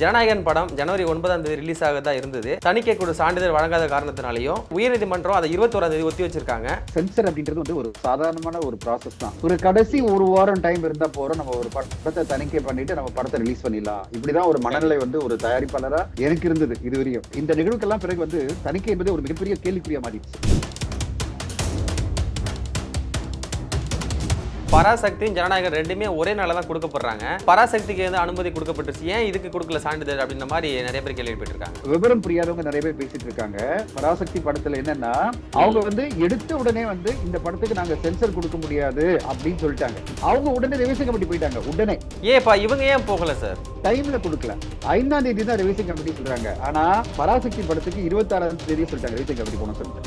ஜனநாயகன் படம் ஜனவரி ஒன்பதாம் தேதி ரிலீஸ் ஆகதா இருந்தது. தணிக்கை குழு சான்றிதழ் வழங்காத காரணத்தினாலையும் உயர்நீதிமன்றம் அதை இருபத்தோராம் தேதி ஒத்தி வச்சிருக்காங்க. சென்சர் அப்படின்றது வந்து ஒரு சாதாரணமான ஒரு ப்ராசஸ் தான். ஒரு கடைசி ஒரு வாரம் டைம் இருந்தா போறோம். நம்ம ஒரு படத்தை தணிக்கை பண்ணிட்டு நம்ம படத்தை ரிலீஸ் பண்ணிடலாம். இப்படிதான் ஒரு மனநிலை வந்து ஒரு தயாரிப்பாளரா எனக்கு இருந்தது இதுவரையும் இந்த நிகழ்வுக்கெல்லாம் பிறகு வந்து தணிக்கை என்பது ஒரு மிகப்பெரிய கேள்விக்குரிய மாறிடுச்சு. பராசக்தியும் ஜனநாயகம் ரெண்டுமே ஒரே நாளில் தான் கொடுக்கப்படுறாங்க. பராசக்திக்கு வந்து அனுமதி கொடுக்கப்பட்டுச்சு. ஏன் இதுக்கு கொடுக்கல சான்றிதழ் அப்படின்ற மாதிரி நிறைய பேர் கேள்விப்பட்டிருக்காங்க. விவரம் புரியாதவங்க நிறைய பேர் பேசிட்டு இருக்காங்க. பராசக்தி படத்துல என்னன்னா அவங்க வந்து எடுத்த உடனே வந்து இந்த படத்துக்கு நாங்க சென்சர் கொடுக்க முடியாது அப்படின்னு சொல்லிட்டாங்க. அவங்க உடனே ரிவிஷன் கமிட்டி போயிட்டாங்க உடனே. ஏப்பா இவங்க ஏன் போகல சார் டைம்ல கொடுக்கல. ஐந்தாம் தேதி தான் ரிவிஷன் கமிட்டி சொல்றாங்க. ஆனா பராசக்தி படத்துக்கு இருபத்தாறாம் தேதி சொல்லிட்டாங்க ரிவிஷன் கமிட்டி போன சொல்லிட்டு.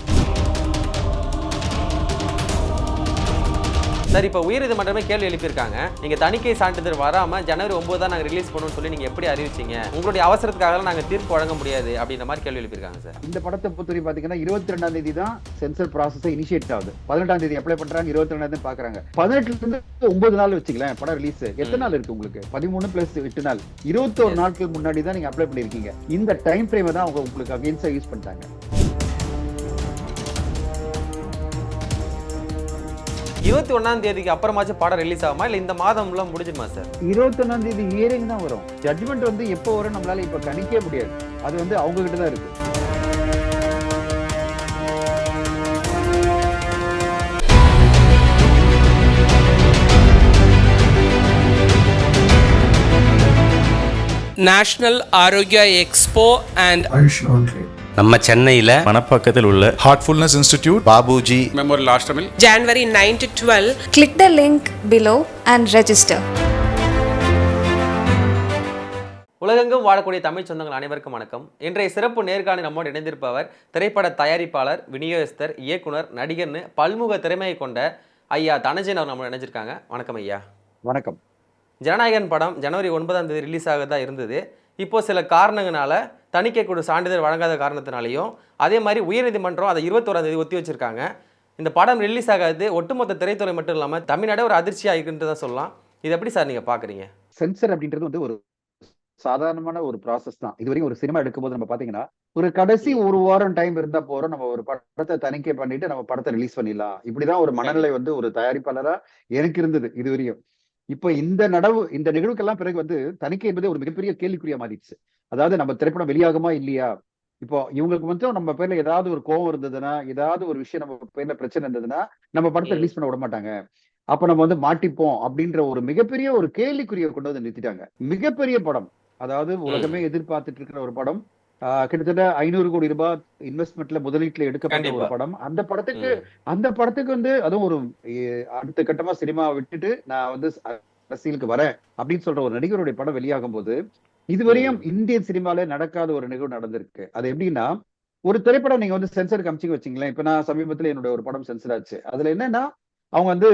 சார் இப்போ உயர்நீதிமன்றமே கேள்வி எழுப்பியிருக்காங்க. நீங்க தணிக்கை சான்றிதழ் வராம ஜனவரி ஒன்பது தான் நாங்க ரிலீஸ் பண்ணுவோம்னு சொல்லி நீங்க எப்படி அறிவிச்சீங்க? உங்களுடைய அவசரத்துக்காக நாங்க தீர்ப்பு வழங்க முடியாது அப்படின்ற மாதிரி கேள்வி எழுப்பியிருக்காங்க சார். இந்த படத்தை பொறுத்தவரை பாத்தீங்கன்னா இருபத்தி ரெண்டாம் தேதி தான் சென்சர் ப்ராசஸ் இனிஷியேட் ஆகுது. பதினெட்டாம் தேதி அப்ளை பண்றாங்க இருபத்தி ரெண்டாம் தேதி பாக்குறாங்க. பதினெட்டுல இருந்து ஒன்பது நாள் வச்சுக்கலாம் படம் ரிலீஸ் எத்தனை நாள் இருக்கு உங்களுக்கு? பதிமூணு பிளஸ் எட்டு நாள். இருபத்தோரு நாட்கள் முன்னாடி தான் நீங்க அப்ளை பண்ணிருக்கீங்க இந்த டைம் ஃப்ரேமை தான் அவங்க உங்களுக்கு அகேன்ஸ்டா யூஸ் பண்ணிட்டாங்க. இருபத்தி ஒன்னாம் தேதிக்கு அப்புறமாச்சும் படம் ரிலீஸ் ஆகுமா? இல்ல இந்த மாதம்ல முடிஞ்சிருமா சார் இருபத்தி ஒன்னாம் தேதி ஹியரிங் தான் வரும். ஜட்மெண்ட் வந்து எப்போ வரும் நம்மளால இப்ப கணிக்கவே முடியாது. அது வந்து அவங்க கிட்ட தான் இருக்கு. National Arogya expo and AYUSH okay நம்ம சென்னையில் மணப்பாக்கத்தில் உள்ள Heartfulness institute Babuji memorial ஆஷ்டமில் January nine to twelve Click the link below and register. உலகெங்கும் வாழக்கூடிய தமிழ் சொந்தங்கள் அனைவருக்கும் வணக்கம். இன்றைய சிறப்பு நேர்காணல் நம்மோடு இணைந்திருப்பவர் திரைப்பட தயாரிப்பாளர் விநியோகஸ்தர் இயக்குனர் நடிகர்னு பல்முக திறமையை கொண்ட ஐயா தனஜன் அவர் நம்ம இணைஞ்சிருக்காங்க. வணக்கம் ஐயா. வணக்கம். ஜனநாயகன் படம் ஜனவரி ஒன்பதாம் தேதி ரிலீஸ் ஆகதா இருந்தது. இப்போ சில காரணங்களால தணிக்கை குழு சான்றிதழ் வழங்காத காரணத்தினாலையும் அதே மாதிரி உயர்நீதிமன்றம் அதை இருபத்தோராம் தேதி ஒத்தி வச்சிருக்காங்க. இந்த படம் ரிலீஸ் ஆகாது ஒட்டுமொத்த திரைத்துறை மட்டும் இல்லாமல் தமிழ்நாடே ஒரு அதிர்ச்சியாக இருக்குன்ட்டு தான் சொல்லலாம். இது எப்படி சார் நீங்கள் பார்க்குறீங்க சென்சர் அப்படின்றது வந்து ஒரு சாதாரணமான ஒரு ப்ராசஸ் தான். இது வரைக்கும் ஒரு சினிமா எடுக்கும்போது நம்ம பாத்தீங்கன்னா ஒரு கடைசி ஒரு வாரம் டைம் இருந்தா போறோம் நம்ம ஒரு படத்தை தணிக்கை பண்ணிட்டு நம்ம படத்தை ரிலீஸ் பண்ணிடலாம். இப்படிதான் ஒரு மனநிலை வந்து ஒரு தயாரிப்பாளரா எனக்கு இருந்தது இது வரையும் இப்போ இந்த நடவு இந்த நிகழ்வுக்கெல்லாம் பிறகு வந்து தணிக்கை என்பது ஒரு மிகப்பெரிய கேள்விக்குறியா மாறிடுச்சு. அதாவது நம்ம திரைப்படம் வெளியாகுமா இல்லையா? இப்போ இவங்களுக்கு மட்டும் நம்ம பேர்ல ஏதாவது ஒரு கோவம் இருந்ததுன்னா ஏதாவது ஒரு விஷயம் நம்ம பேர்ல பிரச்சனை இருந்ததுன்னா நம்ம படத்தை ரிலீஸ் பண்ண விட மாட்டாங்க. அப்ப நம்ம வந்து மாட்டிப்போம் அப்படின்ற ஒரு மிகப்பெரிய ஒரு கேள்விக்குறியை கொண்டு வந்து நிறுத்திட்டாங்க. மிகப்பெரிய படம். அதாவது உலகமே எதிர்பார்த்துட்டு இருக்கிற ஒரு படம். ஆஹ் கிட்டத்தட்ட ஐநூறு கோடி ரூபாய் இன்வெஸ்ட்மெண்ட்ல முதலீட்டுல எடுக்கப்பட்ட ஒரு. படம். அந்த படத்துக்கு அந்த படத்துக்கு வந்து அதுவும் ஒரு அடுத்த கட்டமா சினிமா விட்டுட்டு நான் வந்து அரசியலுக்கு வரேன் அப்படின்னு சொல்ற ஒரு நடிகருடைய படம் வெளியாகும் போது இதுவரையும் இந்தியன் சினிமால நடக்காத ஒரு நிகழ்வு நடந்திருக்கு. அது எப்படின்னா ஒரு திரைப்படம் நீங்க வந்து சென்சர் காமிச்சிங்க வச்சீங்களேன். இப்ப நான் சமீபத்துல என்னோட ஒரு படம் சென்சர் ஆச்சு. அதுல என்னன்னா அவங்க வந்து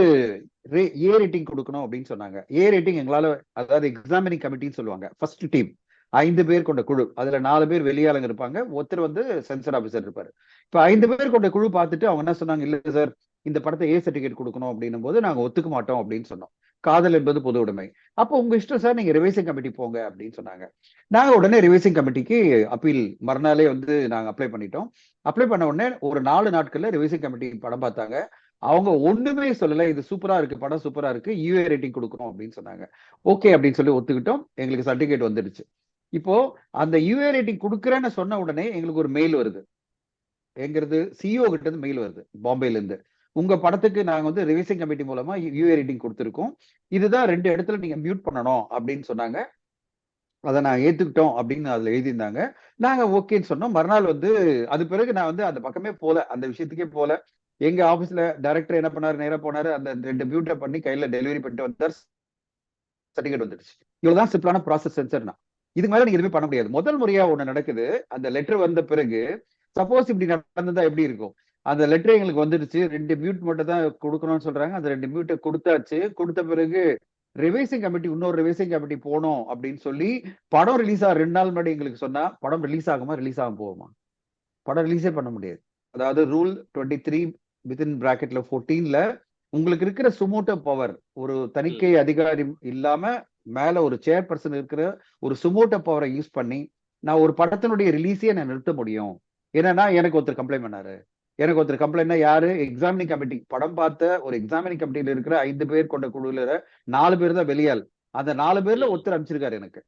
ஏ ரேட்டிங் கொடுக்கணும் அப்படின்னு சொன்னாங்க. ஏ ரேட்டிங் எங்களால அதாவது எக்ஸாமினிங் கமிட்டின்னு சொல்லுவாங்க. ஃபர்ஸ்ட் டீம் ஐந்து பேர் கொண்ட குழு. அதுல நாலு பேர் வெளியாளுங்க இருப்பாங்க. ஒருத்தர் வந்து சென்சர் ஆபீசர் இருப்பாரு. இப்ப ஐந்து பேர் கொண்ட குழு பார்த்துட்டு அவங்க என்ன சொன்னாங்க இல்ல சார் இந்த படத்தை ஏ சர்டிபிகேட் கொடுக்கணும் அப்படின்னும் போது நாங்க ஒத்துக்க மாட்டோம் அப்படின்னு சொன்னோம். காதல் என்பது பொது உடைமை. அப்போ உங்க இஷ்டம் சார் நீங்க ரிவைசிங் கமிட்டி போங்க அப்படின்னு சொன்னாங்க. நாங்க உடனே ரிவைசிங் கமிட்டிக்கு அப்பீல் மறுநாளே வந்து நாங்க அப்ளை பண்ணிட்டோம். அப்ளை பண்ண உடனே ஒரு நாலு நாட்கள்ல ரிவைசிங் கமிட்டி படம் பார்த்தாங்க. அவங்க ஒண்ணுமே சொல்லல இது சூப்பரா இருக்கு படம் சூப்பரா இருக்கு யூஏ ரேட்டிங் கொடுக்கணும் அப்படின்னு சொன்னாங்க. ஓகே அப்படின்னு சொல்லி ஒத்துக்கிட்டோம். எங்களுக்கு சர்டிபிகேட் வந்துடுச்சு. இப்போ அந்த யூஏ ரேட்டிங் கொடுக்குறேன்னு சொன்ன உடனே எங்களுக்கு ஒரு மெயில் வருது. எங்கிறது சிஇஓ கிட்ட இருந்து மெயில் வருது பாம்பேல இருந்து உங்க படத்துக்கு நாங்க வந்து ரிவைசிங் கமிட்டி மூலமா யூஏ ரேட்டிங் கொடுத்துருக்கோம். இதுதான் ரெண்டு இடத்துல நீங்க மியூட் பண்ணணும் அப்படின்னு சொன்னாங்க. அதை நான் ஏத்துக்கிட்டோம் அப்படின்னு அதுல எழுதியிருந்தாங்க. நாங்க ஓகேன்னு சொன்னோம். மறுநாள் வந்து அது பிறகு நான் வந்து அந்த பக்கமே போல அந்த விஷயத்துக்கே போல. எங்க ஆபீஸ்ல டைரக்டர் என்ன பண்ணாரு? நேரா போனாரு. அந்த ரெண்டு மியூட்டை பண்ணி கையில டெலிவரி பண்ணிட்டு வந்தார். சர்டிஃபிகேட் வந்துடுச்சு இவ்வளவுதான் சிம்பிளான ப்ராசஸ் சென்சர்னா இதுக்கு மேல நீங்க எதுவுமே பண்ண முடியாது. முதல் முறையா ஒண்ணு நடக்குது. அந்த லெட்டர் வந்த பிறகு சப்போஸ் இப்படி நடந்ததா எப்படி இருக்கும்? அந்த லெட்டர் எங்களுக்கு வந்துடுச்சு ரெண்டு மியூட் மட்டும் தான் கொடுக்கணும்னு சொல்றாங்க. அந்த ரெண்டு மியூட்டை கொடுத்தாச்சு. கொடுத்த பிறகு ரிவைசிங் கமிட்டி இன்னொரு ரிவைசிங் கமிட்டி போனோம் அப்படின்னு சொல்லி படம் ரிலீஸ் ஆக ரெண்டு நாள் முன்னாடி எங்களுக்கு சொன்னா படம் ரிலீஸ் ஆகுமா ரிலீஸ் ஆகாம போகுமா படம் ரிலீஸே பண்ண முடியாது. அதாவது ரூல் டுவெண்ட்டி த்ரீ வித்தின் பிராக்கெட்ல ஃபோர்டீன்ல உங்களுக்கு இருக்கிற சுமோட்டோ பவர் ஒரு தணிக்கை அதிகாரி இல்லாம மேல ஒரு சேர் பர்சன் இருக்கிற ஒரு சுமோட்டோ பவரை யூஸ் பண்ணி நான் ஒரு படத்தினுடைய ரிலீஸையே நான் நிறுத்த முடியும். என்னன்னா எனக்கு ஒருத்தர் கம்ப்ளைண்ட் பண்ணாரு. எனக்கு ஒருத்தர் கம்ப்ளைண்ட்னா யாரு? எக்ஸாமினிங் கமிட்டி படம் பார்த்த ஒரு எக்ஸாமினிங் கமிட்டியில இருக்கிற ஐந்து பேர் கொண்ட குழுல நாலு பேர் தான் வெளியால் அந்த நாலு பேர்ல ஒருத்தர் அனுப்பிச்சிருக்காரு எனக்கு.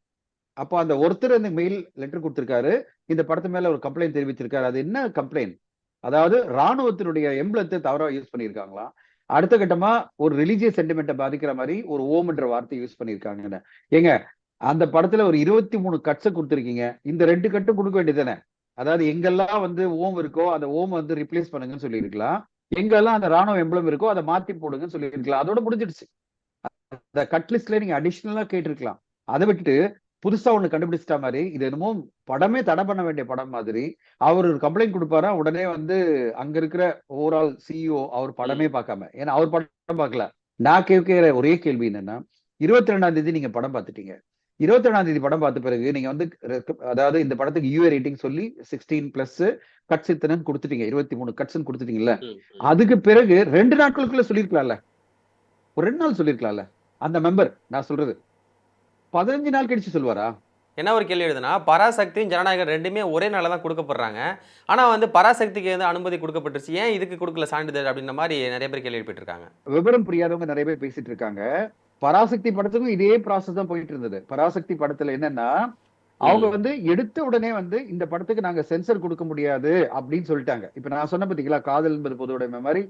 அப்போ அந்த ஒருத்தர் அந்த மெயில் லெட்டர் கொடுத்திருக்காரு. இந்த படத்து மேல ஒரு கம்ப்ளைண்ட் தெரிவிச்சிருக்காரு அது என்ன கம்ப்ளைண்ட் அதாவது ராணுவத்தினுடைய எம்பளத்தை தவறா யூஸ் பண்ணியிருக்காங்களாம் அடுத்த கட்டமா ஒரு ரிலீஜியஸ் சென்டிமெண்ட்டை பாதிக்கிற மாதிரி ஒரு ஓம்ன்ற வார்த்தை யூஸ் பண்ணியிருக்காங்கன்னு. ஏங்க அந்த படத்துல ஒரு இருபத்தி மூணு கட்ஸை கொடுத்துருக்கீங்க. இந்த ரெண்டு கட்டும் கொடுக்க வேண்டியதானே அதாவது எங்கெல்லாம் வந்து ஓம் இருக்கோ அந்த ஓம் வந்து ரிப்ளேஸ் பண்ணுங்கன்னு சொல்லியிருக்கலாம். எங்கெல்லாம் அந்த ராணுவ எம்பளம் இருக்கோ அதை மாத்தி போடுங்கன்னு சொல்லியிருக்கலாம். அதோட முடிஞ்சிடுச்சு. அந்த கட் லிஸ்ட்ல நீங்க அடிஷ்னலா கேட்டிருக்கலாம். அதை விட்டுட்டு புதுசா ஒண்ணு கண்டுபிடிச்சிட்ட மாதிரி இது என்னமோ படமே தடை பண்ண வேண்டிய படம் மாதிரி. அவர் ஒரு கம்ப்ளைண்ட் கொடுப்பாரா? உடனே வந்து அங்க இருக்கிற ஓவரால் சிஇஓ அவர் படமே பார்க்காம. ஏன்னா அவர் படம் பார்க்கல. நான் கேட்கிற ஒரே கேள்வி என்னன்னா இருபத்தி ரெண்டாம் தேதி நீங்க படம் பார்த்துட்டீங்க. இருபத்தி ரெண்டாம் தேதி படம் பார்த்த பிறகு நீங்க வந்து அதாவது இந்த படத்துக்கு யூஏ ரேட்டிங் சொல்லி சிக்ஸ்டீன் பிளஸ் கட்ஸ் இத்தனைன்னு கொடுத்துட்டீங்க. இருபத்தி மூணு கட்ஸ்ன்னு கொடுத்துட்டீங்கல்ல. அதுக்கு பிறகு ரெண்டு நாட்களுக்குள்ள சொல்லிருக்கலாம்ல ஒரு ரெண்டு நாள் சொல்லிருக்கலாம்ல அந்த மெம்பர் நான் சொல்றது. பதினஞ்சு நாள் கழிச்சு சொல்லுவாரா என்ன ஒரு கேள்வி எழுதுனா பராசக்தியும் ஜனநாயகம் ரெண்டுமே ஒரே நாளில் தான் கொடுக்கப்படுறாங்க. ஆனால் வந்து பராசக்திக்கு வந்து அனுமதி கொடுக்கப்பட்டுருச்சு. ஏன் இதுக்கு கொடுக்கல சான்றிதழ் அப்படின்ற மாதிரி நிறைய பேர் கேள்வி எழுப்பிட்டு விவரம் புரியாதவங்க நிறைய பேர் பேசிட்டு இருக்காங்க. பராசக்தி படத்துக்கும் இதே ப்ராசஸ் தான் போயிட்டு இருந்தது. பராசக்தி படத்துல என்னன்னா அவங்க வந்து எடுத்த உடனே வந்து இந்த படத்துக்கு நாங்க சென்சர் கொடுக்க முடியாது அப்படின்னு சொல்லிட்டாங்க. இப்ப நான் சொன்ன பாத்தீங்களா காதல் என்பது பொதுவுடைமை மாதிரி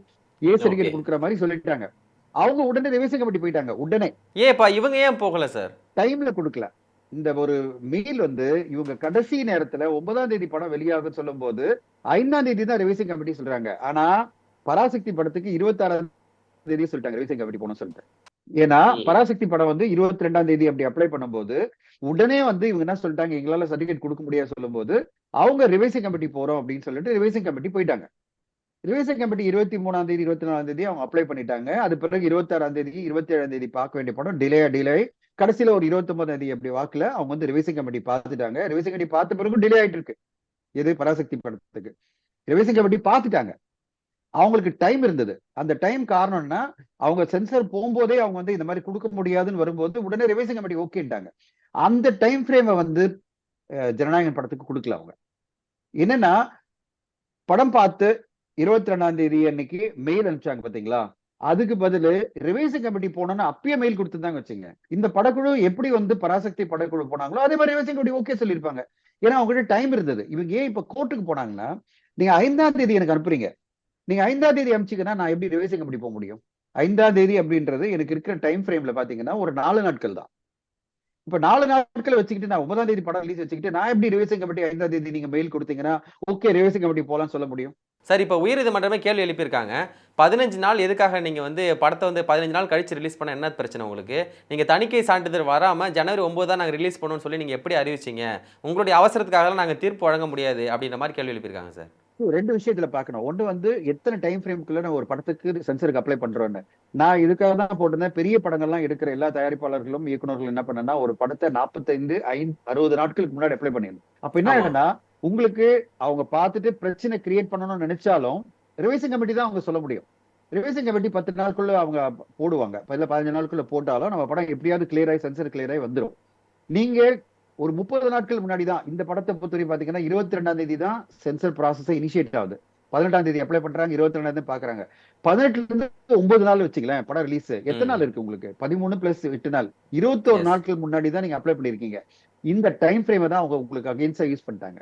ஏ சர்டிபிகேட். கொடுக்குற மாதிரி சொல்லிட்டாங்க. அவங்க உடனே ரிவிஷன் கமிட்டி போயிட்டாங்க உடனே. ஏப்பா இவங்க ஏன் போகல சார்? டைம்ல கொடுக்கல. இந்த ஒரு மெயில் வந்து இவங்க கடைசி நேரத்துல ஒன்பதாம் தேதி படம் வெளியாகும் சொல்லும் போது ஐந்தாம் தேதி தான் ரிவிஷன் கமிட்டி சொல்றாங்க. ஆனா பராசக்தி படத்துக்கு இருபத்தி ஆறாம் தேதி சொல்லிட்டாங்க ரிவிஷன் கமிட்டி போகணும் சொல்லிட்டு. ஏன்னா பராசக்தி படம் வந்து இருபத்தி ரெண்டாம் தேதி அப்படி அப்ளை பண்ணும்போது உடனே வந்து இவங்க என்ன சொல்லிட்டாங்க எங்களால சர்டிபிகேட் கொடுக்க முடியாது சொல்லும்போது அவங்க ரிவைசிங் கமிட்டி போறோம் அப்படின்னு சொல்லிட்டு ரிவைசிங் கமிட்டி போயிட்டாங்க. ரிவைசிங் கமிட்டி இருபத்தி மூணாம் தேதி இருபத்தி நாலாம் தேதி அவங்க அப்ளை பண்ணிட்டாங்க. அது பிறகு இருபத்தி ஆறாம் தேதி இருபத்தி ஏழாம் தேதி பார்க்க வேண்டிய படம் டிலே டிலே கடைசியில ஒரு இருபத்தி ஒன்பதாம் தேதி அப்படி வாக்குல அவங்க வந்து ரிவைசிங் கமிட்டி பார்த்துட்டாங்க. ரிவைசிங் கமிட்டி பார்த்த பிறகு டிலே ஆயிட்டு இருக்கு. எது? பராசக்தி படத்துக்கு. ரிவைசிங் கமிட்டி பார்த்துட்டாங்க. அவங்களுக்கு டைம் இருந்தது. அந்த டைம் காரணம்னா அவங்க சென்சர் போகும்போதே அவங்க வந்து இந்த மாதிரி கொடுக்க முடியாதுன்னு வரும்போது உடனே ரிவைசிங் கமிட்டி ஓகேன்ட்டாங்க அந்த டைம் ஃப்ரேமை வந்து ஜனநாயகன் படத்துக்கு கொடுக்கல அவங்க. என்னன்னா படம் பார்த்து இருபத்தி ரெண்டாம் தேதி அன்னைக்கு மெயில் அனுப்பிச்சாங்க பாத்தீங்களா? அதுக்கு பதிலு ரிவைசிங் கமிட்டி போனோம்னா அப்பயே மெயில் கொடுத்துருந்தாங்க வச்சுங்க இந்த படக்குழு எப்படி வந்து பராசக்தி படக்குழு போனாங்களோ அதே மாதிரி ரிவைசிங் கமிட்டி ஓகே சொல்லியிருப்பாங்க. ஏன்னா அவங்ககிட்ட டைம் இருந்தது. இவங்க ஏன் இப்ப கோர்ட்டுக்கு போனாங்கன்னா நீங்க ஐந்தாம் தேதி எனக்கு அனுப்புறீங்க. நீங்க ஐந்தாம் தேதி அனுப்பிச்சீங்கன்னா நான் எப்படி ரிவைசிங் அப்படி போக முடியும்? ஐந்தாம் தேதி அப்படின்றது எனக்கு இருக்கிற டைம் ஃப்ரேம்ல பாத்தீங்கன்னா ஒரு நாலு நாட்கள் தான். இப்ப நாலு நாட்கள் வச்சுக்கிட்டு நான் ஒன்பதாம் தேதி படம் ரிலீஸ் வச்சுக்கிட்டு நான் எப்படி ரிவைசிங் கமிட்டி ஐந்தாம் தேதி நீங்க மெயில் கொடுத்தீங்கன்னா ஓகே ரிவைசிங் கமிட்டி போலாம்னு சொல்ல முடியும்? சார் இப்போ உயர்நீதிமன்றமே கேள்வி எழுப்பியிருக்காங்க. பதினஞ்சு நாள் எதுக்காக நீங்கள் வந்து படத்தை வந்து பதினஞ்சு நாள் கழிச்சு ரிலீஸ் பண்ண என்ன பிரச்சனை உங்களுக்கு? நீங்கள் தணிக்கை சான்றிதழ் வராமல் ஜனவரி ஒம்பது தான் நாங்கள் ரிலீஸ் பண்ணோம்னு சொல்லி நீங்கள் எப்படி அறிவிச்சீங்க? உங்களுடைய அவசரத்துக்காகலாம் நாங்கள் தீர்ப்பு வழங்க முடியாது அப்படின்ற மாதிரி கேள்வி எழுப்பியிருக்காங்க சார். ரெண்டு விஷயத்துல பார்க்கணும் ஒண்ணு வந்து எத்தனை டைம் ஃப்ரேம்குள்ள நான் ஒரு படத்துக்கு சென்சருக்கு அப்ளை பண்றோன்னு. நான் இதுக்காக தான் போட்டிருந்தேன். பெரிய படங்கள்லாம் எடுக்கிற எல்லா தயாரிப்பாளர்களும் இயக்குனர்களும் என்ன பண்ணனா ஒரு படத்தை நாற்பத்தைந்து ஐந்து அறுபது நாட்களுக்கு முன்னாடி அப்ளை பண்ணிடணும் அப்ப என்ன. ஆகுதுன்னா உங்களுக்கு அவங்க பார்த்துட்டு பிரச்சனை கிரியேட் பண்ணணும்னு நினைச்சாலும் ரிவைசிங் கமிட்டி தான் அவங்க சொல்ல முடியும். ரிவைசிங் கமிட்டி பத்து நாளுக்குள்ள அவங்க போடுவாங்க. இல்ல பதினஞ்சு நாளுக்குள்ள போட்டாலும் நம்ம படம் எப்படியாவது கிளியர் ஆகி சென்சர் கிளியர் ஆகி வந்துடும் நீங்க ஒரு முப்பது நாட்கள் முன்னாடி தான் இந்த படத்தை பொறுத்தவரை பாத்தீங்கன்னா இருபத்தி ரெண்டாம் தேதி தான் சென்சர் ப்ராசஸ் இனிஷியேட் ஆகுது. பதினெட்டாம் தேதி அப்ளை பண்றாங்க இருபத்தி ரெண்டாம் தேதி பாக்குறாங்க. பதினெட்டுல இருந்து ஒன்பது நாள் வச்சுக்கலாம் படம் ரிலீஸ் எத்தனை. நாள் இருக்கு உங்களுக்கு? பதிமூணு பிளஸ் எட்டு நாள். இருபத்தோரு. நாட்கள் முன்னாடி தான் நீங்க அப்ளை பண்ணிருக்கீங்க இந்த டைம் ஃப்ரேமை தான் அவங்க உங்களுக்கு அகேன்ஸ்டா யூஸ் பண்ணிட்டாங்க.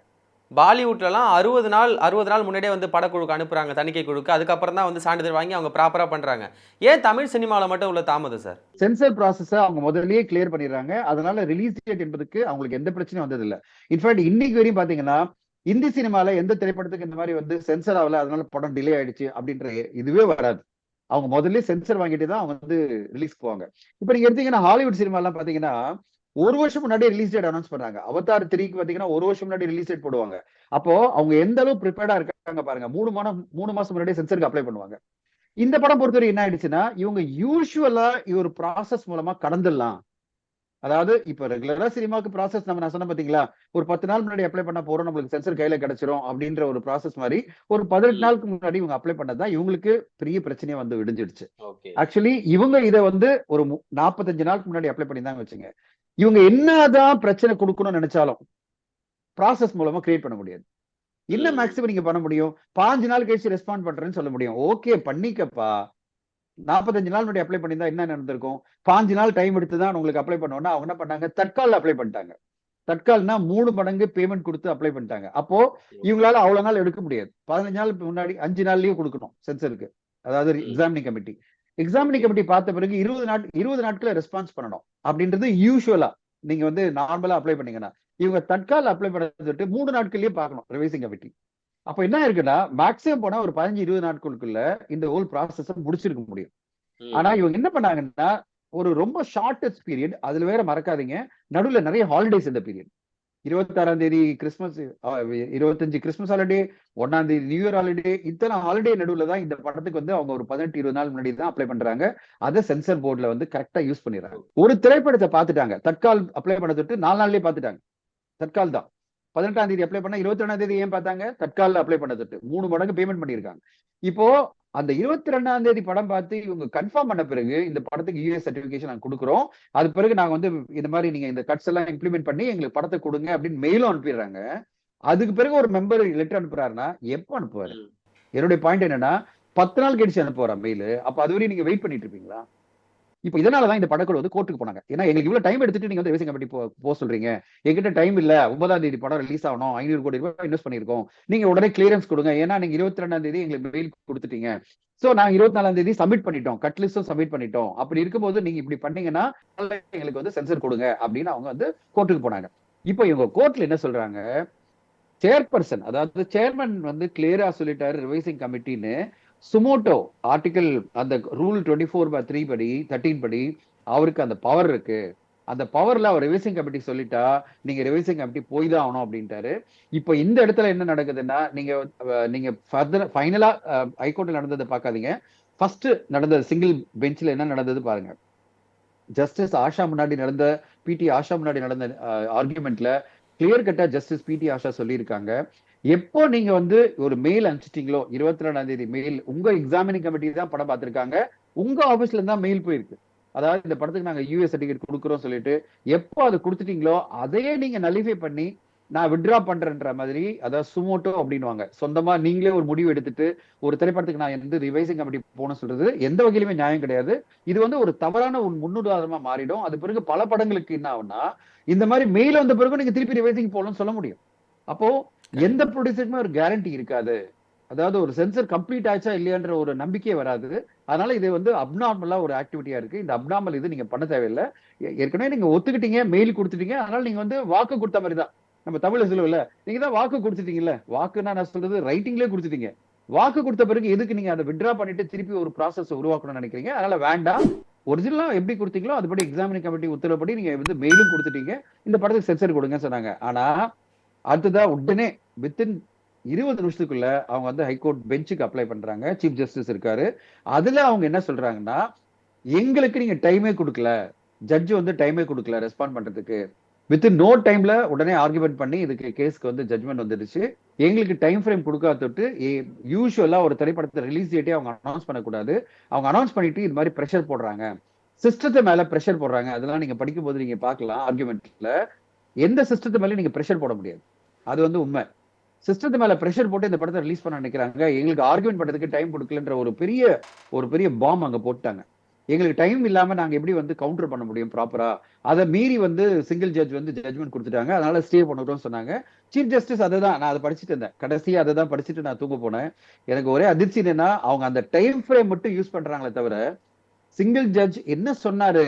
பாலிவுட்லலாம் அறுபது நாள் அறுபது நாள் முன்னாடியே வந்து படக்குழுக்கு அனுப்புகிறாங்க தணிக்கை குழுக்கு. அதுக்கப்புறம் தான் வந்து சான்றிதழ் வாங்கி அவங்க ப்ராப்பராக பண்ணுறாங்க ஏன் தமிழ் சினிமாவில் மட்டும் உள்ள தாமதம் சார் சென்சர் ப்ராசஸை அவங்க முதல்லயே கிளியர் பண்ணிடுறாங்க. அதனால ரிலீஸ் டேட் என்பதுக்கு அவங்களுக்கு எந்த பிரச்சனையும் வந்தது இல்ல இன்ஃபேக்ட் இன்னைக்கு வரையும் பாத்தீங்கன்னா இந்தி சினிமால எந்த திரைப்படத்துக்கு இந்த மாதிரி வந்து சென்சர் ஆகல அதனால படம் டிலே ஆயிடுச்சு அப்படின்ற இதுவே வராது. அவங்க முதல்ல சென்சர் வாங்கிட்டு தான் அவங்க வந்து ரிலீஸ் போவாங்க. இப்ப நீங்க எடுத்தீங்கன்னா ஹாலிவுட் சினிமா எல்லாம் பாத்தீங்கன்னா ஒரு வருஷம் முன்னாடியே ரிலீஸ் டேட் அனௌன்ஸ் பண்றாங்க. அவதார் த்ரீக்கு பாத்தீங்கன்னா ஒரு வருஷம் முன்னாடி ரிலீஸ் டேட் போடுவாங்க. அப்போ அவங்க எந்த அளவு ப்ரிப்பேர்டா இருக்காங்க பாருங்க. மூணு மாதம் மூணு மாசம் முன்னாடியே சென்சருக்கு அப்ளை பண்ணுவாங்க. இந்த படம் பொறுத்தவரை என்ன ஆயிடுச்சுன்னா இவங்க யூஸ்வலா ஒரு ப்ராசஸ் மூலமா கடந்துடலாம். அதாவது இப்ப ரெகுலரா சினிமாக்கு ப்ராசஸ் நம்ம நான் சொன்ன பாத்தீங்களா? ஒரு பத்து நாள் முன்னாடி அப்ளை பண்ண போறோம் நம்மளுக்கு சென்சர் கையில கிடைச்சிரும் அப்படின்ற ஒரு ப்ராசஸ் மாதிரி ஒரு பதினெட்டு நாளுக்கு முன்னாடி இவங்க அப்ளை பண்ணதான் இவங்களுக்கு பெரிய பிரச்சனையா வந்து விடிஞ்சிடுச்சு. ஆக்சுவலி இவங்க இதை வந்து ஒரு நாற்பத்தஞ்சு நாளுக்கு முன்னாடி அப்ளை பண்ணியிருந்தாங்க வச்சுங்க. இவங்க என்னதான் பிரச்சனை கொடுக்கணும்னு நினைச்சாலும் ப்ராசஸ் மூலமா கிரியேட் பண்ண முடியாது. என்ன ம். மேக்ஸிமம் நீங்க பண்ண முடியும்? பாஞ்சு நாள் கழிச்சு ரெஸ்பாண்ட் பண்றேன்னு சொல்ல முடியும். ஓகே பண்ணிக்கப்பா. நாற்பத்தஞ்சு நாள் முன்னாடி அப்ளை பண்ணியிருந்தா என்ன நடந்திருக்கும்? பாஞ்சு நாள் டைம் எடுத்து தான் உங்களுக்கு அப்ளை பண்ணோம்னா அவங்க என்ன பண்ணாங்க? தட்கால் அப்ளை பண்ணிட்டாங்க. தட்கால்னா மூணு மடங்கு பேமெண்ட் கொடுத்து அப்ளை பண்ணிட்டாங்க. அப்போ இவங்களால அவ்வளவு நாள் எடுக்க முடியாது. பதினஞ்சு நாள் முன்னாடி அஞ்சு நாள்லயே கொடுக்கணும் சென்சருக்கு அதாவது எக்ஸாமினிங் கமிட்டி எக்ஸாமினிங் கமிட்டி பார்த்த பிறகு இருபது நாட் இருபது நாட்கள ரெஸ்பான்ஸ் பண்ணணும். அப்படின்றது யூஸ்வலா நீங்க வந்து நார்மலா அப்ளை பண்ணீங்கன்னா இவங்க தட்கால் அப்ளை பண்ணதுட்டு மூணு நாட்கள்லயே பார்க்கணும் ரிவைசிங் கமிட்டி அப்ப என்ன இருக்குன்னா மேக்ஸிமம் போனா ஒரு பதினஞ்சு இருபது நாட்களுக்குள்ள இந்த ஹோல் ப்ராசஸ் முடிச்சிருக்க முடியும். ஆனா இவங்க என்ன பண்ணாங்கன்னா ஒரு ரொம்ப ஷார்டஸ்ட் பீரியட் அதுல வேற மறக்காதீங்க நடுவுல நிறைய ஹாலிடேஸ் இந்த பீரியட் இருபத்தாறாம் தேதி கிறிஸ்மஸ் இருபத்தஞ்சு கிறிஸ்மஸ் ஹாலிடே ஒன்னாம் தேதி நியூ இயர் ஹாலிடே இத்தனை ஹாலிடே நடுவுல தான் இந்த படத்துக்கு வந்து அவங்க ஒரு பதினெட்டு இருபது நாள் முன்னாடி தான் அப்ளை பண்றாங்க. அதை சென்சர் போர்டுல வந்து கரெக்டா யூஸ் பண்ணிடுறாங்க. ஒரு திரைப்படத்தை பார்த்துட்டாங்க. தற்கால் அப்ளை பண்ண தொட்டு நாலு நாள்லயே பார்த்துட்டாங்க. தற்கால் தான். பதினெட்டாம் தேதி அப்ளை பண்ணா இருபத்தி ரெண்டாம் தேதி ஏன் பார்த்தாங்க? தற்கால அப்ளை பண்ணதுட்டு மூணு மடங்கு பேமெண்ட் பண்ணியிருக்காங்க. இப்போ அந்த இருபத்தி ரெண்டாம் தேதி படம் பார்த்து இவங்க கன்ஃபார்ம் பண்ண பிறகு இந்த படத்துக்கு யூஎஸ் சர்டிபிகேஷன் நாங்க கொடுக்குறோம். அது பிறகு நாங்க வந்து இந்த மாதிரி நீங்க இந்த கட்ஸ் எல்லாம் இம்ப்ளிமெண்ட் பண்ணி எங்களுக்கு படத்தை கொடுங்க அப்படின்னு மெயிலும் அனுப்பிடுறாங்க. அதுக்கு பிறகு ஒரு மெம்பர் லெட்டர் அனுப்புறாருன்னா எப்போ அனுப்புவாரு. என்னுடைய பாயிண்ட் என்னன்னா பத்து நாள் கழிச்சு அனுப்புவாரா மெயில் அப்ப அது வரையும் நீங்க வெயிட் பண்ணிட்டு இருப்பீங்களா? இப்போ இதனாலதான் இந்த படக்குழு வந்து கோர்ட்டுக்கு போனாங்க. ஏன்னா எங்களுக்கு இவ்வளவு டைம் எடுத்துட்டு நீங்க வந்து ரிவைசிங் கமிட்டி போக சொல்றீங்க. எங்கிட்ட டைம் இல்ல. ஒன்பதாம் தேதி படம் ரிலீஸ் ஆகணும். ஐநூறு கோடி ரூபாய் இன்வெஸ்ட் பண்ணிருக்கோம் நீங்க உடனே கிளியரன்ஸ் கொடுங்க. ஏன்னா நீங்க இருபத்தி ரெண்டாம் தேதி எங்களுக்கு மெயில் கொடுத்துட்டீங்க. சோ நாங்க இருபத்தி நாலாம் தேதி சப்மிட் பண்ணிட்டோம். கட்லிஸ்டும் சப்மிட் பண்ணிட்டோம். அப்படி இருக்கும்போது நீங்க இப்படி பண்ணீங்கன்னா எங்களுக்கு வந்து சென்சர் கொடுங்க அப்படின்னு அவங்க வந்து கோர்ட்டுக்கு போனாங்க. இப்போ இவங்க கோர்ட்ல என்ன சொல்றாங்க? சேர்பர்சன் அதாவது சேர்மன் வந்து கிளியரா சொல்லிட்டாரு ரிவைசிங் கமிட்டின்னு சுமோட்டோ ஆர்டிக்கல் அந்த rule twenty four by three படி தேர்ட்டீன் படி அவருக்கு அந்த பவர் இருக்கு. அந்த பவர்ல அவர் ரிவைசிங் கமிட்டி சொல்லிட்டா நீங்க ரிவைசிங் கமிட்டி போய் தான் ஆகணும் அப்படின்ட்டாரு. இப்போ இந்த இடத்துல என்ன நடக்குதுன்னா நீங்க நீங்க ஃபர்தர் ஃபைனலா ஹைகோர்ட்ல நடந்ததை பார்க்காதீங்க. ஃபர்ஸ்ட் நடந்த சிங்கிள் பெஞ்ச்ல என்ன நடந்தது பாருங்க. ஜஸ்டிஸ் ஆஷா முன்னாடி நடந்த பிடி ஆஷா முன்னாடி நடந்த ஆர்குமெண்ட்ல கிளியர் கட்டா ஜஸ்டிஸ் பிடி ஆஷா சொல்லியிருக்காங்க. எப்போ நீங்க வந்து ஒரு மெயில் அனுப்பிச்சிட்டீங்களோ இருபத்தி ரெண்டாம் தேதி மெயில் உங்க எக்ஸாமினிங் கமிட்டி தான் படம் பார்த்திருக்காங்க. உங்க ஆபீஸ்ல இருந்தா மெயில் போயிருக்கு. அதாவது இந்த படத்துக்கு நாங்க யூஎஸ் சர்டிஃபிகேட் கொடுக்குறோம் சொல்லிட்டு எப்போ அது கொடுத்துட்டீங்களோ அதையே நீங்க நலிஃபை பண்ணி நான் வித்ட்ரா பண்றேன்ற மாதிரி அதாவது சுமோட்டோ அப்படின்னுவாங்க. சொந்தமா நீங்களே ஒரு முடிவு எடுத்துட்டு ஒரு திரைப்படத்துக்கு நான் எந்த ரிவைசிங் கமிட்டி போகணும்னு சொல்றது எந்த வகையிலுமே நியாயம் கிடையாது. இது வந்து ஒரு தவறான ஒரு முன்னுதாரணமா மாறிடும். அது பிறகு பல படங்களுக்கு என்ன ஆகும்னா இந்த மாதிரி மெயில் வந்த பிறகு நீங்க திருப்பி ரிவைசிங் போகணும்னு சொல்ல முடியும். அப்போ எந்த ப்ரொடியூசருக்குமே ஒரு கேரண்டி இருக்காது. அதாவது ஒரு சென்சர் கம்ப்ளீட் ஆச்சா இல்லையான்ற ஒரு நம்பிக்கையே வராது. அதனால இது வந்து அப்நார்மலா ஒரு ஆக்டிவிட்டியா இருக்கு. இந்த அப்நார்மல் இது நீங்க பண்ண தேவையில்லை. ஏ- ஏற்கனவே நீங்க ஒத்துக்கிட்டீங்க மெயில் கொடுத்துட்டீங்க. அதனால நீங்க வந்து வாக்கு கொடுத்த மாதிரி தான். நம்ம தமிழ்ல சொல்லுவோம்ல நீங்க தான் வாக்கு கொடுத்துட்டீங்கல்ல. வாக்குன்னா நான் சொல்றது ரைட்டிங்லேயே கொடுத்துட்டீங்க. வாக்கு கொடுத்த பிறகு எதுக்கு நீங்க அதை விட்ரா பண்ணிட்டு திருப்பி ஒரு ப்ராசஸ் உருவாக்கணும்னு நினைக்கிறீங்க? அதனால வேண்டாம். ஒரிஜினலா எப்படி கொடுத்தீங்களோ அதுபடி எக்ஸாமினிங் கமிட்டி உத்தரவுப்படி நீங்க வந்து மெயிலும் கொடுத்துட்டீங்க. இந்த படத்துக்கு சென்சர் கொடுங்கன்னு சொன்னாங்க. ஆனா அதுதான் உடனே வித்தின் இருபது நிமிஷத்துக்குள்ள அவங்க வந்து ஹைகோர்ட் பெஞ்சுக்கு அப்ளை பண்றாங்க. சீஃப் ஜஸ்டிஸ் இருக்காரு. அதுல அவங்க என்ன சொல்றாங்கன்னா எங்களுக்கு நீங்க டைமே கொடுக்கல. ஜட்ஜ் வந்து டைமே கொடுக்கல ரெஸ்பாண்ட் பண்றதுக்கு. வித் நோ டைம்ல உடனே ஆர்குமெண்ட் பண்ணி இதுக்கு கேஸ்க்கு வந்து ஜட்மெண்ட் வந்துடுச்சு. எங்களுக்கு டைம் ஃப்ரேம் கொடுக்காதொட்டு யூஸ்வலா ஒரு திரைப்படத்தை ரிலீஸ் டேட்டே அவங்க அனௌன்ஸ் பண்ணக்கூடாது. அவங்க அனௌன்ஸ் பண்ணிட்டு இது மாதிரி ப்ரெஷர் போடுறாங்க. சிஸ்டத்தை மேல ப்ரெஷர் போடுறாங்க. அதெல்லாம் நீங்க படிக்கும்போது நீங்க பார்க்கலாம் ஆர்குமெண்ட்ல எந்த சிஸ்டத்து மேலே நீங்க ப்ரெஷர் போட முடியாது. அது வந்து உண்மை. சிஸ்டத்து மேல ப்ரெஷர் போட்டு இந்த படத்தை ரிலீஸ் பண்ண நினைக்கிறாங்க. எங்களுக்கு ஆர்குமெண்ட் பண்றதுக்கு டைம் கொடுக்கலன்ற ஒரு பெரிய ஒரு பெரிய பாம் அங்க போட்டாங்க எங்களுக்கு டைம் இல்லாமல் நாங்கள் எப்படி வந்து கவுண்டர் பண்ண முடியும் ப்ராப்பராக அதை மீறி வந்து சிங்கிள் ஜட்ஜ் வந்து ஜட்மெண்ட் கொடுத்துட்டாங்க. அதனால ஸ்டே பண்ணுறோம்னு சொன்னாங்க. சீஃப் ஜஸ்டிஸ் அதை தான் நான் அதை படிச்சுட்டு இருந்தேன். கடைசியாக அதை தான் படிச்சுட்டு நான் தூங்க போனேன். எனக்கு ஒரே அதிர்ச்சி என்னன்னா அவங்க அந்த டைம் ஃப்ரேம் மட்டும் யூஸ் பண்ணுறாங்களே தவிர சிங்கிள் ஜட்ஜ் என்ன சொன்னாரு?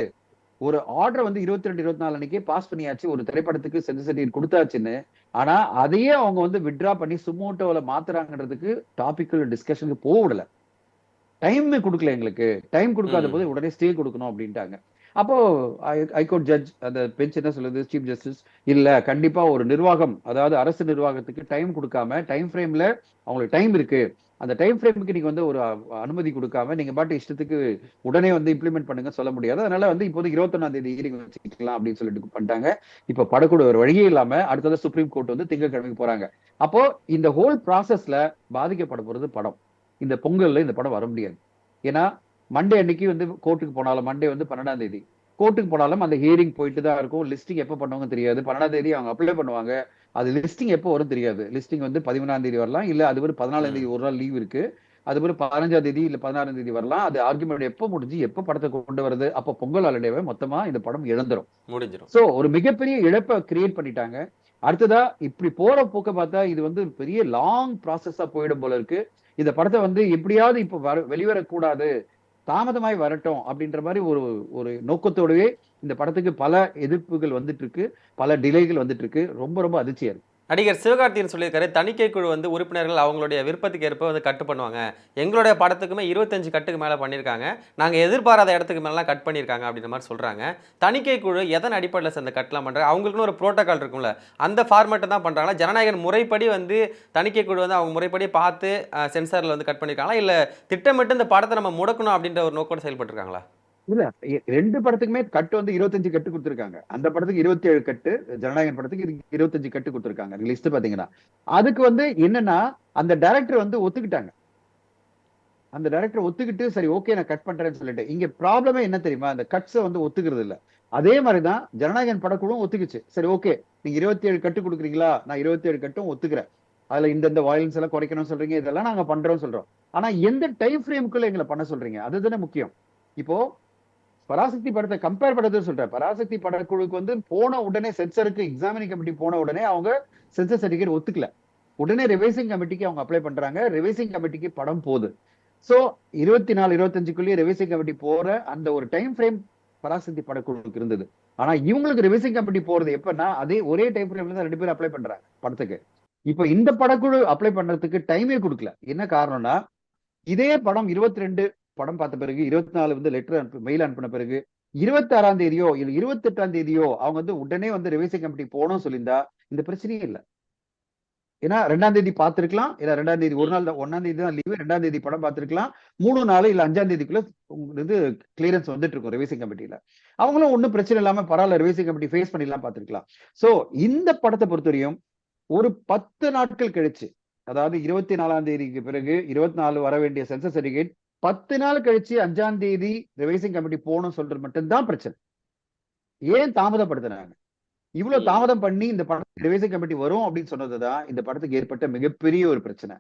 ஒரு ஆர்டர் வந்து இருபத்தி ரெண்டு இருபத்தி நாலு அன்னைக்கே பாஸ் பண்ணியாச்சு. ஒரு திரைப்படத்துக்கு சென்சிட்டிவ் கொடுத்தாச்சுன்னு. ஆனா அதையே அவங்க வந்து விட்ரா பண்ணி சுமோட்டோவில் மாத்துறாங்கன்றதுக்கு டாபிக்கல் டிஸ்கஷனுக்கு போக விடலை டைம் கொடுக்கல எங்களுக்கு. டைம் கொடுக்காத. போது உடனே ஸ்டே கொடுக்கணும் அப்படின்ட்டாங்க. அப்போ ஹைகோர்ட் ஜட்ஜ் அந்த பெஞ்ச் என்ன சொல்லுது? சீஃப் ஜஸ்டிஸ் இல்ல கண்டிப்பா ஒரு நிர்வாகம் அதாவது அரசு நிர்வாகத்துக்கு டைம் கொடுக்காம டைம் ஃப்ரேம்ல அவங்களுக்கு டைம் இருக்கு. அந்த டைம் ஃப்ரேமுக்கு நீங்க வந்து ஒரு அனுமதி கொடுக்காம நீங்க பாட்டு இஷ்டத்துக்கு உடனே வந்து இம்ப்ளிமெண்ட் பண்ணுங்க சொல்ல முடியாது. அதனால வந்து இப்போது இருபத்தொன்னாம் தேதி ஹியரிங் வச்சுக்கலாம் அப்படின்னு சொல்லிட்டு பண்ணிட்டாங்க. இப்ப படக்கூட ஒரு வழியே இல்லாம அடுத்தது சுப்ரீம் கோர்ட் வந்து திங்கட்கிழமைக்கு போறாங்க. அப்போ இந்த ஹோல் ப்ராசஸ்ல பாதிக்கப்பட போறது படம். இந்த பொங்கல்ல இந்த படம் வர முடியாது. ஏன்னா மண்டே அன்னைக்கு வந்து கோர்ட்டுக்கு போனாலும் மண்டே வந்து பன்னெண்டாம் தேதி. கோர்ட்டுக்கு போனாலும் அந்த ஹியரிங் போயிட்டு தான் இருக்கும். லிஸ்டிங் எப்போ பண்ணுவாங்க தெரியாது. பன்னெண்டாம் தேதி அவங்க அப்ளை பண்ணுவாங்க. அது லிஸ்டிங் எப்போ வரும் தெரியாது. லிஸ்டிங் வந்து பதிமூணாம் தேதி வரலாம். இல்ல அது ஒரு பதினாலாம் தேதி ஒரு நாள் லீவ் இருக்கு. அது ஒரு பதினஞ்சாம் தேதி இல்ல பதினாறாம் தேதி வரலாம். அது ஆர்குமெண்ட் எப்போ முடிஞ்சு எப்போ படத்தை கொண்டு வருது அப்போ பொங்கல் ஹாலிடேவை மொத்தமா இந்த படம் இழந்துரும் முடிஞ்சிடும் சோ ஒரு மிகப்பெரிய இழப்பை கிரியேட் பண்ணிட்டாங்க. அடுத்ததா இப்படி போற போக்க பார்த்தா இது வந்து பெரிய லாங் ப்ராசஸா போயிடும் போல இருக்கு. இந்த படத்தை வந்து எப்படியாவது இப்போ வர வெளிவரக்கூடாது தாமதமாய் வரட்டும் அப்படின்ற மாதிரி ஒரு ஒரு நோக்கத்தோடவே இந்த படத்துக்கு பல எதிர்ப்புகள் வந்துட்டு இருக்கு பல டிலேகள் வந்துட்டு இருக்கு. ரொம்ப ரொம்ப அதிர்ச்சியா இருக்கு. நடிகர் சிவகார்த்தியன் சொல்லியிருக்காரு தணிக்கை குழு வந்து உறுப்பினர்கள் அவங்களுடைய விருப்பத்துக்கு ஏற்ப வந்து கட்டு பண்ணுவாங்க. எங்களுடைய படத்துக்குமே இருபத்தஞ்சு கட்டுக்கு மேலே பண்ணியிருக்காங்க. நாங்கள் எதிர்பாராத இடத்துக்கு மேலாம் கட் பண்ணியிருக்காங்க அப்படின்ற மாதிரி சொல்கிறாங்க தணிக்கை குழு எதன் அடிப்படையில் சேர்ந்த கட்டலாம் பண்ணுறாங்க அவங்களுக்குன்னு ஒரு ப்ரோட்டோக்கால் இருக்கும்ல. அந்த ஃபார்மேட்டை தான் பண்ணுறாங்களா ஜனநாயகன் முறைப்படி வந்து தணிக்கை குழு வந்து அவங்க முறைப்படி பார்த்து சென்சாரில் வந்து கட் பண்ணியிருக்காங்களா? இல்லை திட்டமிட்டு இந்த படத்தை நம்ம முடக்கணும் அப்படின்ற ஒரு நோக்கோடு செயல்பட்டுருக்காங்களா? இல்ல ரெண்டு படத்துக்குமே கட்டு வந்து இருபத்தஞ்சு கட்டு கொடுத்துருக்காங்க. அந்த படத்துக்கு இருபத்தி ஏழு கட்டு ஜனநாயகன் படத்துக்கு இதுக்கு இருபத்தஞ்சு கட்டு கொடுத்துருக்காங்க. லிஸ்ட் பாத்தீங்கன்னா. அதுக்கு வந்து என்னன்னா அந்த டைரக்டர் வந்து ஒத்துக்கிட்டாங்க. அந்த டைரக்டர் ஒத்துக்கிட்டு சரி ஓகே நான் கட் பண்றேன்னு சொல்லிட்டு. இங்க ப்ராப்ளமே என்ன தெரியுமா? அந்த கட்ஸை வந்து ஒத்துக்கிறது இல்ல. அதே மாதிரிதான் ஜனநாயகன் படக்குழுவும் ஒத்துக்குச்சு. சரி ஓகே நீங்க இருபத்தி ஏழு கட்டு கொடுக்குறீங்களா? நான் இருபத்தி ஏழு கட்டும் ஒத்துக்கிறேன். அதுல இந்தந்த வயலன்ஸ் எல்லாம் குறைக்கணும்னு சொல்றீங்க இதெல்லாம் நாங்க பண்றோம் சொல்றோம். ஆனா எந்த டைம் ஃப்ரேமுக்குள்ள எங்களை பண்ண சொல்றீங்க? அதுதானே முக்கியம். இப்போ பராசக்தி படத்தை கம்பேர் பண்றது சொல்றேன் பராசக்தி படக்குழுக்கு வந்து போன உடனே சென்சருக்கு எக்ஸாமினிங் கமிட்டி போன உடனே அவங்க சென்சர் சர்டிஃபிகேட் ஒத்துக்கல. உடனே ரிவைசிங் கமிட்டிக்கு அவங்க அப்ளை பண்றாங்க. ரிவைசிங் கமிட்டிக்கு படம் போகுது. சோ இருபத்தி நாலு இருபத்தஞ்சுக்குள்ளேயே ரிவைசிங் கமிட்டி போற அந்த ஒரு டைம் ஃப்ரேம் பராசக்தி படக்குழுக்கு இருந்தது. ஆனா இவங்களுக்கு ரிவைசிங் கமிட்டி போறது எப்பன்னா அதே ஒரே டைம் ஃப்ரேம்ல தான் ரெண்டு பேரும் அப்ளை பண்றாங்க படத்துக்கு. இப்போ இந்த படக்குழு அப்ளை பண்றதுக்கு டைமே கொடுக்கல. என்ன காரணம்னா இதே படம் இருபத்தி ரெண்டு படம் பார்த்த பிறகு இருபத்தி நாலு வந்து லெட்டர் அனுப்பி மெயில் அனுப்பின பிறகு இருபத்தி ஆறாம் தேதியோ இல்ல இருபத்தி எட்டாம் தேதியோ அவங்க வந்து உடனே வந்து ரிவைசிங் கமிட்டி போகணும்னு சொல்லியிருந்தா இந்த பிரச்சனையே இல்லை. ஏன்னா ரெண்டாம் தேதி பார்த்திருக்கலாம் இல்ல ரெண்டாம் தேதி ஒரு நாள் தான் ஒன்னாம் தேதி தான் லீவு ரெண்டாம் தேதி படம் பார்த்திருக்கலாம் மூணு நாள் இல்ல அஞ்சாம் தேதிக்குள்ள உங்களுக்கு இது கிளியரன்ஸ் வந்துட்டு இருக்கும் ரிவைசிங் கமிட்டியில அவங்களும் ஒன்றும் பிரச்சனை இல்லாம பரவாயில்ல ரிவைசிங் கமிட்டி ஃபேஸ் பண்ணிடலாம் பார்த்திருக்கலாம். சோ இந்த படத்தை பொறுத்தவரையும் ஒரு பத்து நாட்கள் கழிச்சு அதாவது இருபத்தி நாலாம் தேதிக்கு பிறகு இருபத்தி நாலு வர வேண்டிய சென்சஸ் சர்டிஃபிகேட் பத்து நாள் கழிச்சு அஞ்சாம் தேதி ரிவைசிங் கமிட்டி போகணும் சொல்றது மட்டும்தான் பிரச்சனை. ஏன் தாமதப்படுத்தினாங்க இவ்வளவு தாமதம் பண்ணி இந்த படத்துக்கு ரிவைசிங் கமிட்டி வரும் அப்படின்னு சொன்னதுதான் இந்த படத்துக்கு ஏற்பட்ட மிகப்பெரிய ஒரு பிரச்சனை.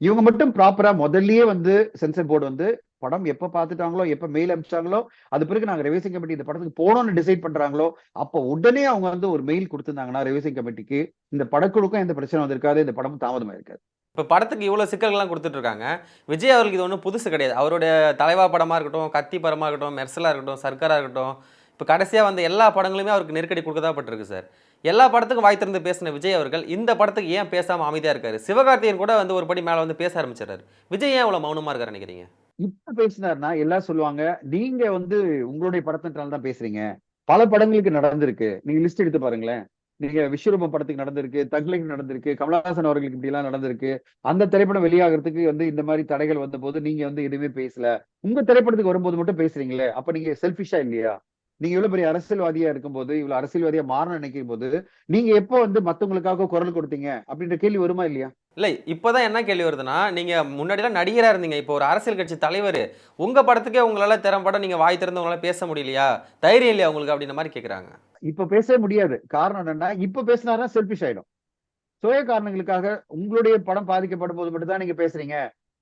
இவங்க மட்டும் ப்ராப்பரா முதல்லயே வந்து சென்சர் போர்டு வந்து படம் எப்ப பார்த்துட்டாங்களோ எப்ப மெயில் அனுப்பிச்சாங்களோ அது பிறகு நாங்க ரிவைசிங் கமிட்டி இந்த படத்துக்கு போகணும்னு டிசைட் பண்றாங்களோ அப்போ உடனே அவங்க வந்து ஒரு மெயில் கொடுத்திருந்தாங்கன்னா ரிவைசிங் கமிட்டிக்கு இந்த படக்குழுக்கும் எந்த பிரச்சனை வந்திருக்காது இந்த படமும் தாமதமா இருக்காது இப்போ படத்துக்கு இவ்வளோ சிக்கல்கள்லாம் கொடுத்துட்ருக்காங்க. விஜய் அவர்களுக்கு இது ஒன்றும் புதுசு கிடையாது. அவருடைய தலைவா படமாக இருக்கட்டும் கத்தி படமாக இருக்கட்டும் மெர்சலாக இருக்கட்டும் சர்க்காராக இருக்கட்டும் இப்போ கடைசியாக வந்த எல்லா படங்களுமே அவருக்கு நெருக்கடி கொடுக்கதாப்பட்டிருக்கு சார். எல்லா படத்துக்கும் வாய் திறந்து பேசின விஜய் அவர்கள் இந்த படத்துக்கு ஏன் பேசாமல் அமைதியாக இருக்காரு? சிவகார்த்தியன் கூட வந்து ஒரு படி மேலே வந்து பேச ஆரம்பிச்சிடறாரு விஜய் ஏன் இவ்வளோ மௌனமாக இருக்காரு நினைக்கிறீங்க? இப்ப பேசினார்னா எல்லாம் சொல்லுவாங்க நீங்க வந்து உங்களுடைய படத்தினால தான் பேசுறீங்க. பல படங்களுக்கு நடந்திருக்கு. நீங்க லிஸ்ட் எடுத்து பாருங்களேன். நீங்க விஸ்வரூபம் படத்துக்கு நடந்திருக்கு தக்லைக்கு நடந்திருக்கு கமலஹாசன் அவர்களுக்கு இப்படி எல்லாம் நடந்திருக்கு. அந்த திரைப்படம் வெளியாகிறதுக்கு வந்து இந்த மாதிரி தடைகள் வந்த போது நீங்க வந்து எதுவுமே பேசல. உங்க திரைப்படத்துக்கு வரும்போது மட்டும் பேசுறீங்களே அப்ப நீங்க செல்ஃபிஷா இல்லையா? நீங்க இவ்வளவு பெரிய அரசியல்வாதியா இருக்கும்போது இவ்வளவு அரசியல்வாதியா மாற நினைக்கும் போது நீங்க எப்போ வந்து மத்தவங்களுக்காக குரல் கொடுத்தீங்க? அப்படின்ற கேள்வி வருமா இல்லையா? இல்லை இப்போதான் என்ன கேள்வி வருதுன்னா நீங்கள் முன்னாடிலாம் நடிகராக இருந்தீங்க. இப்போ ஒரு அரசியல் கட்சி தலைவர் உங்கள் படத்துக்கே உங்களால் திறம்பட நீங்கள் வாய் திறந்து உங்களால் பேச முடியலையா? தைரியம் இல்லையா உங்களுக்கு? அப்படின்ற மாதிரி கேட்குறாங்க இப்ப பேசவே முடியாது. காரணம் என்னன்னா இப்ப பேசினாரா செல்பிஷ் ஆயிடும். சுய காரணங்களுக்காக உங்களுடைய படம் பாதிக்கப்படும் போது மட்டும் தான் நீங்க பேசுறீங்க.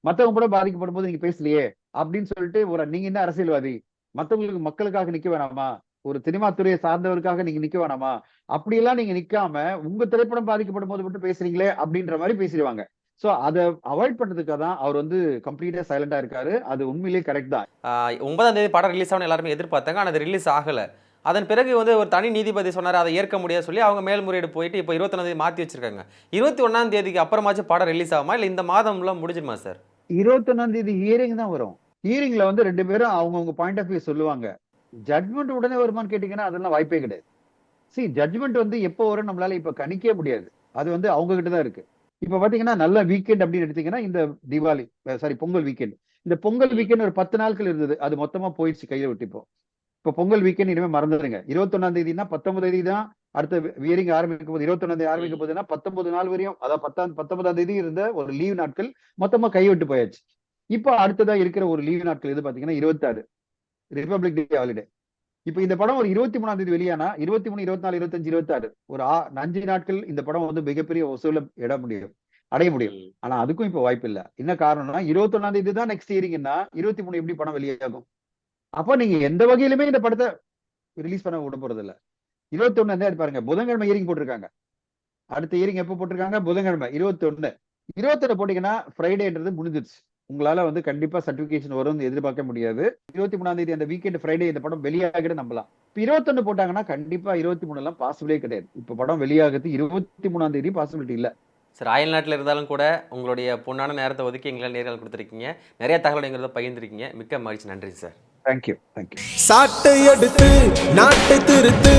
மத்தவங்க படம் பாதிக்கப்படும் போது நீங்க பேசலையே அப்படின்னு சொல்லிட்டு ஒரு நீங்க என்ன அரசியல்வாதி? மத்தவங்களுக்கு மக்களுக்காக நிக்க வேணாமா? ஒரு சினிமா துறையை சார்ந்தவருக்காக நீங்க நிக்க வேணாமா? அப்படியெல்லாம் நீங்க நிக்காம உங்க திரைப்படம் பாதிக்கப்படும் போது மட்டும் பேசுறீங்களே அப்படின்ற மாதிரி பேசிடுவாங்க. சோ அதை அவாய்ட் பண்ணுறதுக்காக தான் அவர் வந்து கம்ப்ளீட்டா சைலண்டா இருக்காரு. அது உண்மையிலேயே கரெக்ட் தான். ஒன்பதாம் தேதி படம் ரிலீஸ் ஆகணும் எல்லாருமே எதிர்பார்த்தாங்க. ஆனால் அது ரிலீஸ் ஆகலை. அதன் பிறகு வந்து ஒரு தனி நீதிபதி சொன்னார் அதை ஏற்க முடியாது சொல்லி அவங்க மேல்முறையீடு போயிட்டு இப்போ இருபத்தொன்னாம் தேதி மாற்றி வச்சிருக்காங்க. இருபத்தி ஒன்றாம் தேதிக்கு அப்புறமாச்சும் படம் ரிலீஸ் ஆகுமா? இல்லை இந்த மாதம்லாம் முடிஞ்சிருமா சார்? இருபத்தொன்னாம் தேதி ஹியரிங் தான் வரும். ஹியரிங்ல வந்து ரெண்டு பேரும் அவங்கவுங்க பாயிண்ட் ஆஃப் வியூ சொல்லுவாங்க. ஜட்மெண்ட் உடனே வருமான்னு கேட்டீங்கன்னா அதெல்லாம் வாய்ப்பே கிடையாது. சி ஜட்மெண்ட் வந்து எப்போ வரும் நம்மளால இப்போ கணிக்கவே முடியாது. அது வந்து அவங்க கிட்ட தான் இருக்கு. இப்போ பார்த்தீங்கன்னா நல்ல வீக்கெண்ட் அப்படின்னு எடுத்தீங்கன்னா இந்த தீபாவளி சாரி பொங்கல் வீக்கெண்ட் இந்த பொங்கல் வீக்கெண்ட் ஒரு பத்து நாட்கள் இருந்தது. அது மொத்தமா போயிடுச்சு கையில விட்டு இப்போ பொங்கல் வீக்கெண்ட் இனிமே மறந்துடுங்க. இருபத்தொன்னாம் தேதினா பத்தொன்பது தேதி தான் அடுத்த வியரிங் ஆரம்பிக்கும் போது இருபத்தொன்னாம் தேதி ஆரம்பிக்கும் போதுன்னா பத்தொன்பது நாள் வரையும் அதாவது பத்தாம் பத்தொன்பதாம் தேதி இருந்த ஒரு லீவ் நாட்கள் மொத்தமா கைவிட்டு போயாச்சு. இப்போ அடுத்ததா இருக்கிற ஒரு லீவ் நாட்கள் எது பாத்தீங்கன்னா இருபத்தாறு. ரிபப்ளிக் டே ஹாலிடே இப்போ இந்த படம் ஒரு இருபத்தி மூணாம் தேதி வெளியானா இருபத்தி மூணு இருபத்தி நாலு இருபத்தஞ்சு இருபத்தாறு. ஒரு அஞ்சு நாட்கள் இந்த படம் வந்து மிகப்பெரிய வசூல இட முடியும் அடைய முடியும். ஆனா அதுக்கும் இப்போ வாய்ப்பு இல்லை என்ன காரணம்னா இருபத்தொன்னாம் தேதி தான் நெக்ஸ்ட் இயரிங்னா இருபத்தி மூணு எப்படி படம் வெளியாகும்? அப்போ நீங்க எந்த வகையிலுமே இந்த படத்தை ரிலீஸ் பண்ண விட போறது இல்ல இருபத்தி ஒண்ணு பாருங்க புதன்கிழமை இயரிங் போட்டிருக்காங்க. அடுத்த இயரிங் எப்போ போட்டிருக்காங்க? புதன்கிழமை இருபத்தி ஒண்ணு இருபத்தொன்னு போட்டீங்கன்னா ஃப்ரைடேன்றது முடிஞ்சிருச்சு. உங்களால வந்து கண்டிப்பா சர்டிபிகேஷன் வரும்னு எதிர்பார்க்க முடியாது. இருபத்தி மூணாம் தேதி அந்த வீக்கெண்ட் ஃப்ரைடே இந்த படம் வெளியாகிட நம்பலாம். இப்ப இருபத்தொன்னு போட்டாங்கன்னா கண்டிப்பா இருபத்தி மூணு எல்லாம் பாசிபிளே கிடையாது. இப்ப படம் வெளியாகிறது இருபத்தி மூணாம் தேதி பாசிபிலிட்டி இல்ல. சார் அயல் நாட்டில் இருந்தாலும் கூட உங்களுடைய பொண்ணான நேரத்தை ஒதுக்கி எங்களால் நேர்கள் கொடுத்துருக்கீங்க. நிறைய தகவல் எங்கிறத பகிர்ந்துருக்கீங்க. மிக்க மகிழ்ச்சி. நன்றி சார் தேங்க்யூ தேங்க்யூ சாட்டை எடுத்து நாட்டை திருத்து.